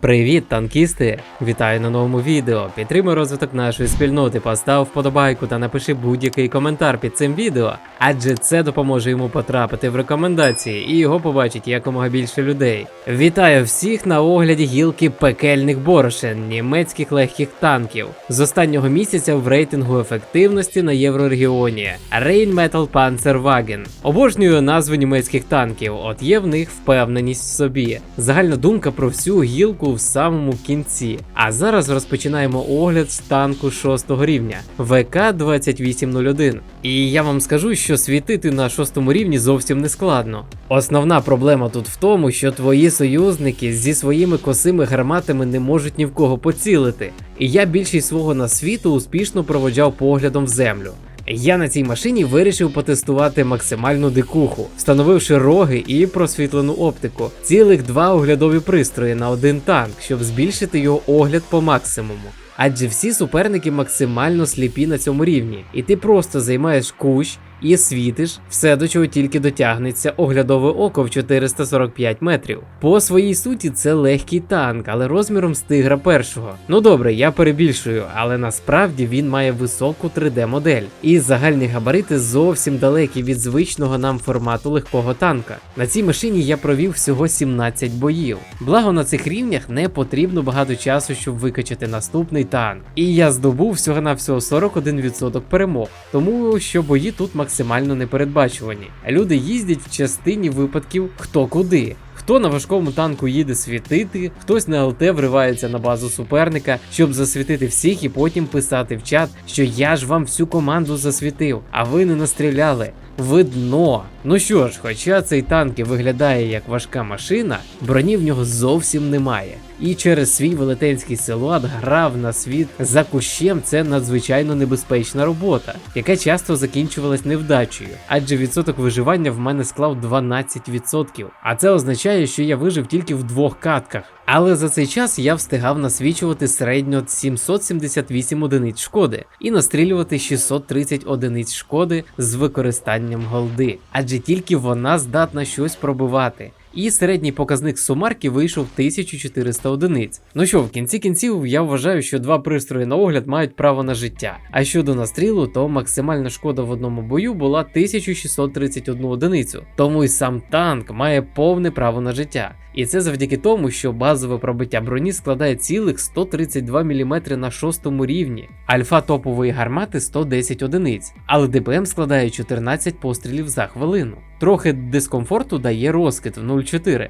Привіт, танкісти! Вітаю на новому відео. Підтримуй розвиток нашої спільноти, постав вподобайку та напиши будь-який коментар під цим відео, адже це допоможе йому потрапити в рекомендації і його побачить якомога більше людей. Вітаю всіх на огляді гілки пекельних борошен німецьких легких танків з останнього місяця в рейтингу ефективності на Єврорегіоні Rheinmetall Panzerwagen. Обожнюю назви німецьких танків, от є в них впевненість в собі. Загальна думка про всю гілку в самому кінці. А зараз розпочинаємо огляд з танку 6 рівня ВК-2801. І я вам скажу, що світити на 6 рівні зовсім не складно. Основна проблема тут в тому, що твої союзники зі своїми косими гарматами не можуть ні в кого поцілити. І я більшість свого насвіту успішно проводжав поглядом в землю. Я на цій машині вирішив потестувати максимальну дикуху, встановивши роги і просвітлену оптику, цілих два оглядові пристрої на один танк, щоб збільшити його огляд по максимуму. Адже всі суперники максимально сліпі на цьому рівні, і ти просто займаєш кущ і світиш все, до чого тільки дотягнеться оглядове око в 445 метрів. По своїй суті, це легкий танк, але розміром з тигра першого. Ну добре, я перебільшую, але насправді він має високу 3D-модель. І загальні габарити зовсім далекі від звичного нам формату легкого танка. На цій машині я провів всього 17 боїв. Благо на цих рівнях не потрібно багато часу, щоб викачати наступний танк. І я здобув всього на всього 41% перемог, тому що бої тут максимально непередбачувані. Люди їздять в частині випадків хто куди. Хто на важкому танку їде світити, хтось на ЛТ вривається на базу суперника, щоб засвітити всіх і потім писати в чат, що я ж вам всю команду засвітив, а ви не настріляли. Видно. Ну що ж, хоча цей танк і виглядає як важка машина, броні в нього зовсім немає. І через свій велетенський силует грав на світ за кущем це надзвичайно небезпечна робота, яка часто закінчувалась невдачею, адже відсоток виживання в мене склав 12%. А це означає, що я вижив тільки в двох катках. Але за цей час я встигав насвічувати середньо 778 одиниць шкоди і настрілювати 630 одиниць шкоди з використанням голди, адже тільки вона здатна щось пробивати. І середній показник сумарки вийшов 1400 одиниць. Ну що, в кінці кінців я вважаю, що два пристрої на огляд мають право на життя. А щодо настрілу, то максимальна шкода в одному бою була 1631 одиницю. Тому й сам танк має повне право на життя. І це завдяки тому, що базове пробиття броні складає цілих 132 мм на шостому рівні, альфа топової гармати 110 одиниць, але ДПМ складає 14 пострілів за хвилину. Трохи дискомфорту дає розкид в 0,4,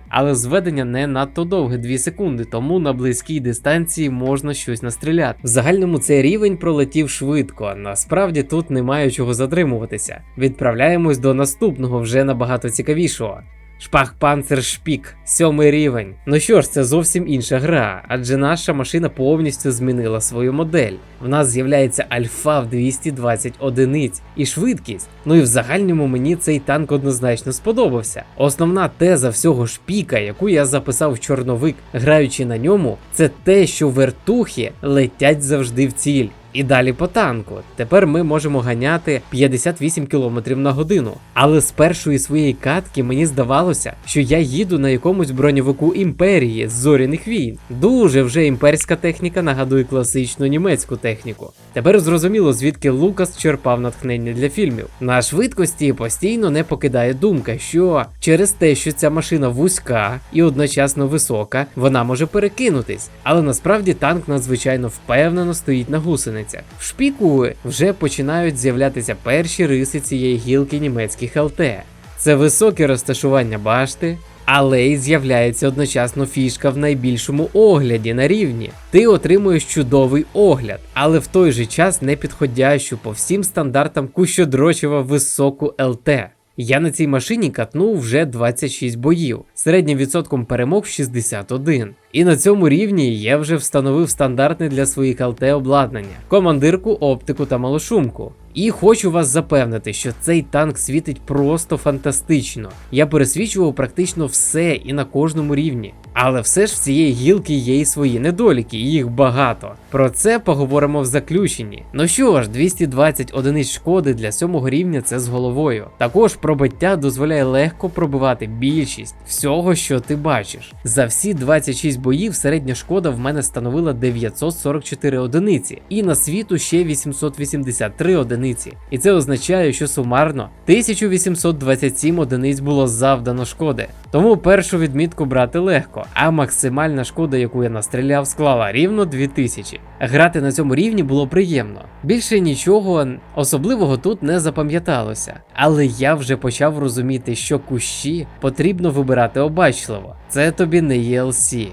але зведення не надто довге 2 секунди, тому на близькій дистанції можна щось настріляти. В загальному цей рівень пролетів швидко, насправді тут немає чого затримуватися. Відправляємось до наступного вже набагато цікавішого. Шпахпанцер Шпік, сьомий рівень. Ну що ж, це зовсім інша гра, адже наша машина повністю змінила свою модель. В нас з'являється альфа в 220 одиниць і швидкість. Ну і в загальному мені цей танк однозначно сподобався. Основна теза всього шпіка, яку я записав в чорновик, граючи на ньому, це те, що вертухи летять завжди в ціль. І далі по танку. Тепер ми можемо ганяти 58 км на годину. Але з першої своєї катки мені здавалося, що я їду на якомусь броньовику імперії з зоряних війн. Дуже вже імперська техніка нагадує класичну німецьку техніку. Тепер зрозуміло, звідки Лукас черпав натхнення для фільмів. На швидкості постійно не покидає думка, що через те, що ця машина вузька і одночасно висока, вона може перекинутись. Але насправді танк надзвичайно впевнено стоїть на гусеницях. В шпіку вже починають з'являтися перші риси цієї гілки німецьких ЛТ. Це високе розташування башти, але й з'являється одночасно фішка в найбільшому огляді на рівні. Ти отримуєш чудовий огляд, але в той же час не підходящу по всім стандартам кущодрочева високу ЛТ. Я на цій машині катнув вже 26 боїв, середнім відсотком перемог 61. І на цьому рівні я вже встановив стандартне для своїх ЛТ обладнання, командирку, оптику та малошумку. І хочу вас запевнити, що цей танк світить просто фантастично. Я пересвічував практично все і на кожному рівні. Але все ж в цієї гілки є і свої недоліки, їх багато. Про це поговоримо в заключенні. Ну що ж, 220 одиниць шкоди для сьомого рівня це з головою. Також пробиття дозволяє легко пробивати більшість всього, що ти бачиш. За всі 26 боїв середня шкода в мене становила 944 одиниці, і на світу ще 883 одиниці. І це означає, що сумарно 1827 одиниць було завдано шкоди. Тому першу відмітку брати легко, а максимальна шкода, яку я настріляв, склала рівно 2000. Грати на цьому рівні було приємно. Більше нічого особливого тут не запам'яталося, але я вже почав розуміти, що кущі потрібно вибирати обачливо. Це тобі не ELC.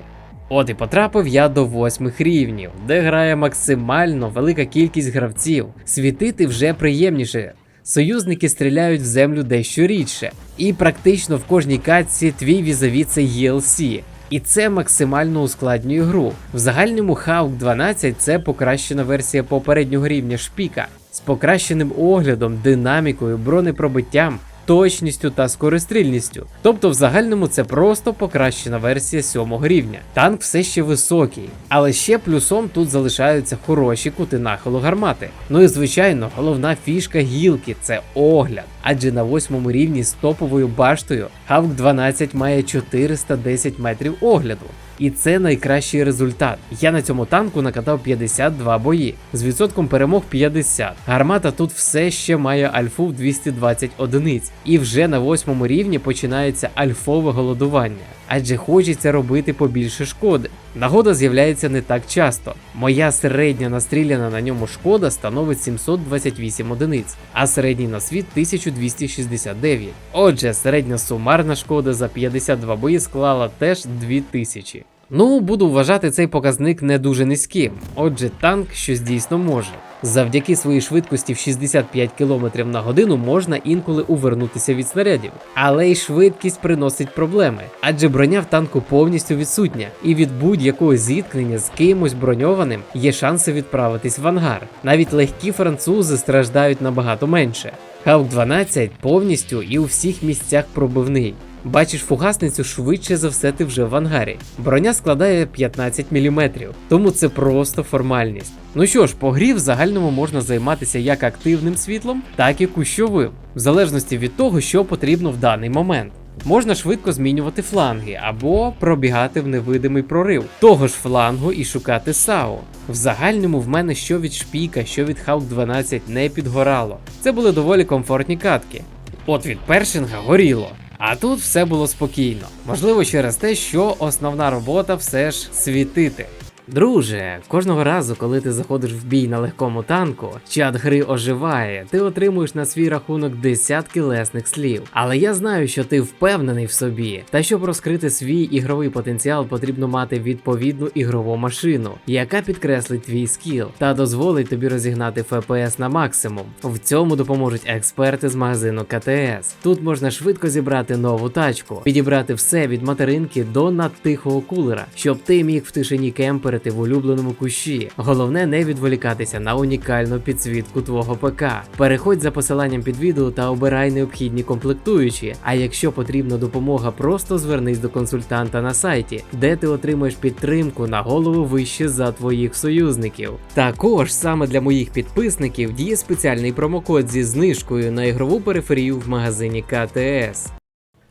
От і потрапив я до восьмих рівнів, де грає максимально велика кількість гравців. Світити вже приємніше. Союзники стріляють в землю дещо рідше, і практично в кожній катці твій візаві це ELC. І це максимально ускладнює гру. В загальному Hawk 12 це покращена версія попереднього рівня шпіка з покращеним оглядом, динамікою, бронепробиттям, точністю та скорострільністю. Тобто, в загальному це просто покращена версія сьомого рівня. Танк все ще високий, але ще плюсом тут залишаються хороші кути нахилу гармати. Ну і звичайно, головна фішка гілки це огляд. Адже на восьмому рівні з топовою баштою Hawk 12 має 410 метрів огляду. І це найкращий результат. Я на цьому танку накатав 52 бої з відсотком перемог 50. Гармата тут все ще має альфу в 220 одиниць, і вже на восьмому рівні починається альфове голодування. Адже хочеться робити побільше шкоди. Нагода з'являється не так часто. Моя середня настріляна на ньому шкода становить 728 одиниць, а середній на світ 1269. Отже, середня сумарна шкода за 52 бої склала теж 2000. Ну, буду вважати цей показник не дуже низьким. Отже, танк щось дійсно може. Завдяки своїй швидкості в 65 км на годину можна інколи увернутися від снарядів. Але й швидкість приносить проблеми, адже броня в танку повністю відсутня, і від будь-якого зіткнення з кимось броньованим є шанси відправитись в ангар. Навіть легкі французи страждають набагато менше. Хаук 12 повністю і у всіх місцях пробивний. Бачиш фугасницю швидше за все ти вже в ангарі. Броня складає 15 мм, тому це просто формальність. Ну що ж, по грі в загальному можна займатися як активним світлом, так і кущовим, в залежності від того, що потрібно в даний момент. Можна швидко змінювати фланги або пробігати в невидимий прорив того ж флангу і шукати САУ. В загальному в мене що від шпіка, що від Hawk 12 не підгорало. Це були доволі комфортні катки. От від першинга горіло. А тут все було спокійно. Можливо, через те, що основна робота все ж світити. Друже, кожного разу, коли ти заходиш в бій на легкому танку, чат гри оживає, ти отримуєш на свій рахунок десятки лесних слів. Але я знаю, що ти впевнений в собі. Та щоб розкрити свій ігровий потенціал, потрібно мати відповідну ігрову машину, яка підкреслить твій скіл та дозволить тобі розігнати ФПС на максимум. В цьому допоможуть експерти з магазину КТС. Тут можна швидко зібрати нову тачку, підібрати все від материнки до надтихого кулера, щоб ти міг в тишині кемпери в улюбленому кущі. Головне не відволікатися на унікальну підсвітку твого ПК. Переходь за посиланням під відео та обирай необхідні комплектуючі. А якщо потрібна допомога, просто звернись до консультанта на сайті, де ти отримаєш підтримку на голову вище за твоїх союзників. Також саме для моїх підписників діє спеціальний промокод зі знижкою на ігрову периферію в магазині КТС.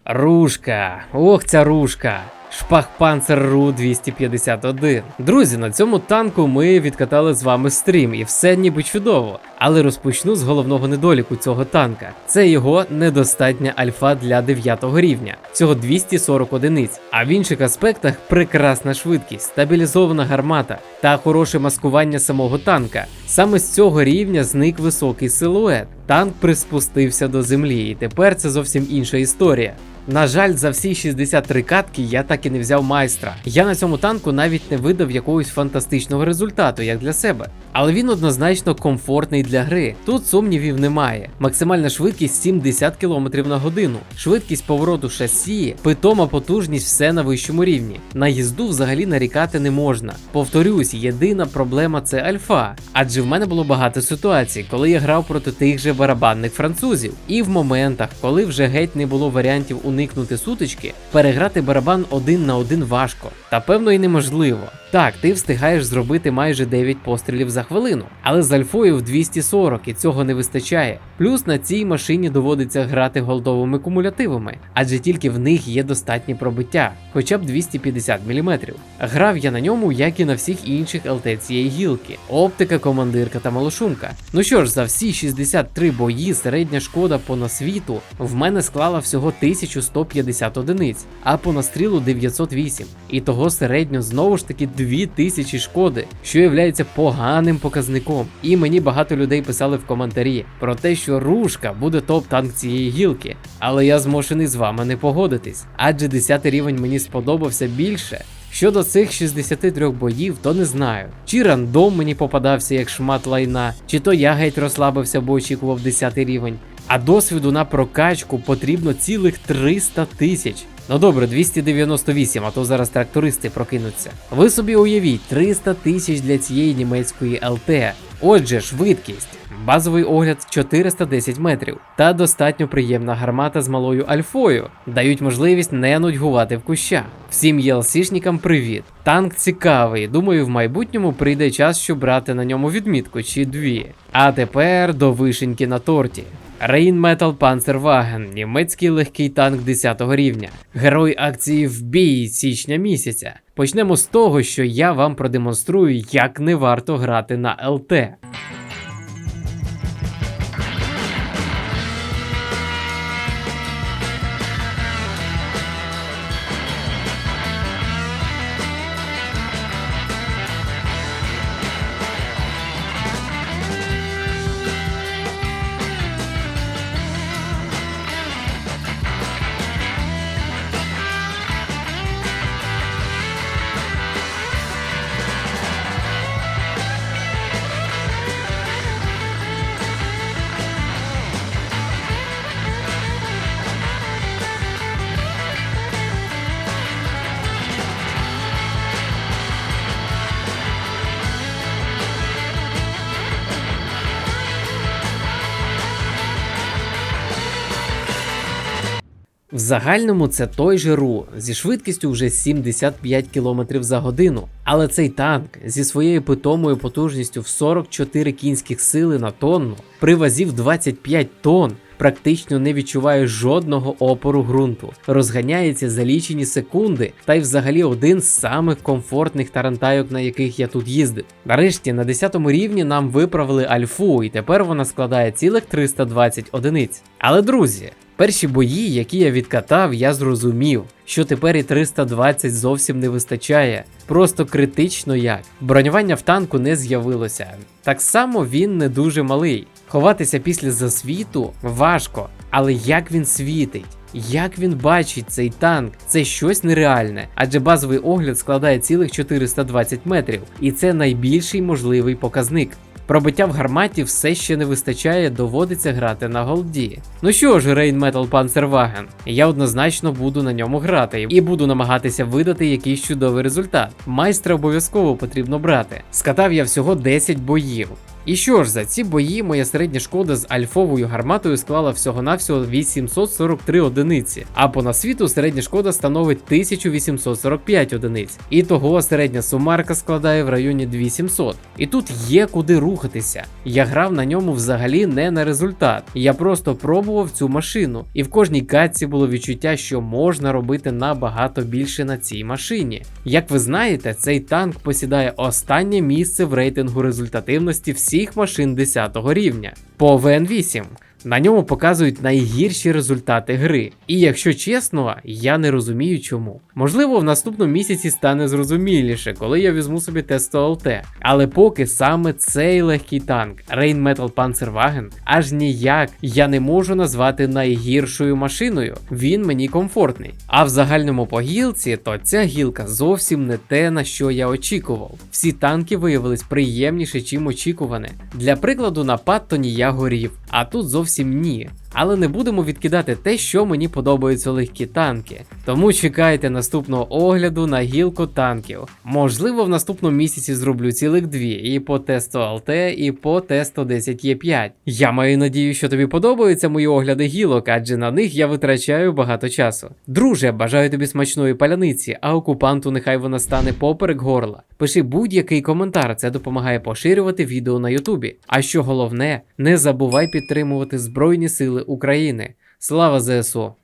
Рушка, ох ця рушка. Шпахпанцер Ру 251. Друзі, на цьому танку ми відкатали з вами стрім, і все ніби чудово. Але розпочну з головного недоліку цього танка. Це його недостатня альфа для 9 рівня, всього 240 одиниць. А в інших аспектах прекрасна швидкість, стабілізована гармата та хороше маскування самого танка. Саме з цього рівня зник високий силует. Танк приспустився до землі, і тепер це зовсім інша історія. На жаль, за всі 63 катки я так і не взяв майстра. Я на цьому танку навіть не видав якогось фантастичного результату, як для себе. Але він однозначно комфортний для гри. Тут сумнівів немає. Максимальна швидкість 70 км на годину, швидкість повороту шасі, питома потужність все на вищому рівні. На їзду взагалі нарікати не можна. Повторюсь, єдина проблема це альфа. Адже в мене було багато ситуацій, коли я грав проти тих же барабанних французів. І в моментах, коли вже геть не було варіантів у уникнути сутички, переграти барабан один на один важко, та певно і неможливо. Так, ти встигаєш зробити майже 9 пострілів за хвилину, але з альфою в 240 і цього не вистачає. Плюс на цій машині доводиться грати голдовими кумулятивами, адже тільки в них є достатнє пробиття, хоча б 250 мм. Грав я на ньому, як і на всіх інших ЛТ цієї гілки: оптика, командирка та малошумка. Ну що ж, за всі 63 бої середня шкода по насвіту в мене склала всього 1150 одиниць, а по настрілу 908. І того середньо знову ж таки 2000 шкоди, що є поганим показником. І мені багато людей писали в коментарі про те, що рушка буде топ-танк цієї гілки. Але я змушений з вами не погодитись, адже 10 рівень мені сподобався більше. Щодо цих 63 боїв, то не знаю. Чи рандом мені попадався як шмат лайна, чи то я геть розслабився, бо очікував 10 рівень. А досвіду на прокачку потрібно цілих 300 тисяч. Ну добре, 298, а то зараз трактористи прокинуться. Ви собі уявіть, 300 тисяч для цієї німецької ЛТ. Отже, швидкість. Базовий огляд 410 метрів та достатньо приємна гармата з малою альфою дають можливість не нудьгувати в кущах. Всім ЄЛСішникам привіт! Танк цікавий. Думаю, в майбутньому прийде час, щоб брати на ньому відмітку чи дві. А тепер до вишеньки на торті. Rheinmetall Panzerwagen – німецький легкий танк 10 рівня, герой акції в бій січня місяця. Почнемо з того, що я вам продемонструю, як не варто грати на ЛТ. Загальному це той же РУ зі швидкістю вже 75 км за годину. Але цей танк зі своєю питомою потужністю в 44 кінських сили на тонну при вазі в 25 тонн практично не відчуває жодного опору ґрунту, розганяється за лічені секунди, та й взагалі один з самих комфортних тарантайок, на яких я тут їздив. Нарешті на 10 рівні нам виправили альфу, і тепер вона складає цілих 320 одиниць. Але друзі. Перші бої, які я відкатав, я зрозумів, що тепер і 320 зовсім не вистачає. Просто критично як. Бронювання в танку не з'явилося. Так само він не дуже малий. Ховатися після засвіту важко, але як він світить? Як він бачить цей танк, це щось нереальне, адже базовий огляд складає цілих 420 метрів, і це найбільший можливий показник. Пробиття в гарматі все ще не вистачає, доводиться грати на голді. Ну що ж, Rheinmetall Panzerwagen, я однозначно буду на ньому грати і буду намагатися видати якийсь чудовий результат. Майстра обов'язково потрібно брати. Скатав я всього 10 боїв. І що ж, за ці бої моя середня шкода з альфовою гарматою склала всього-навсього 843 одиниці, а по насвіту середня шкода становить 1845 одиниць. І того середня сумарка складає в районі 2700. І тут є куди рухатися. Я грав на ньому взагалі не на результат. Я просто пробував цю машину, і в кожній катці було відчуття, що можна робити набагато більше на цій машині. Як ви знаєте, цей танк посідає останнє місце в рейтингу результативності всіх всіх машин 10 рівня по VN8. На ньому показують найгірші результати гри. І якщо чесно, я не розумію чому. Можливо, в наступному місяці стане зрозуміліше, коли я візьму собі тест ОЛТ. Але поки саме цей легкий танк Rheinmetall Panzerwagen аж ніяк я не можу назвати найгіршою машиною. Він мені комфортний. А в загальному по гілці, то ця гілка зовсім не те, на що я очікував. Всі танки виявились приємніше, чим очікуване. Для прикладу, на Паттоні я горів, а тут зовсім ні. Але не будемо відкидати те, що мені подобаються легкі танки. Тому чекайте наступного огляду на гілку танків. Можливо, в наступному місяці зроблю цілих дві: і по Т100 ЛТ, і по Т110Е5. Я маю надію, що тобі подобаються мої огляди гілок, адже на них я витрачаю багато часу. Друже, бажаю тобі смачної паляниці, а окупанту нехай вона стане поперек горла. Пиши будь-який коментар, це допомагає поширювати відео на Ютубі. А що головне, не забувай підтримувати Збройні Сили України. Слава ЗСУ!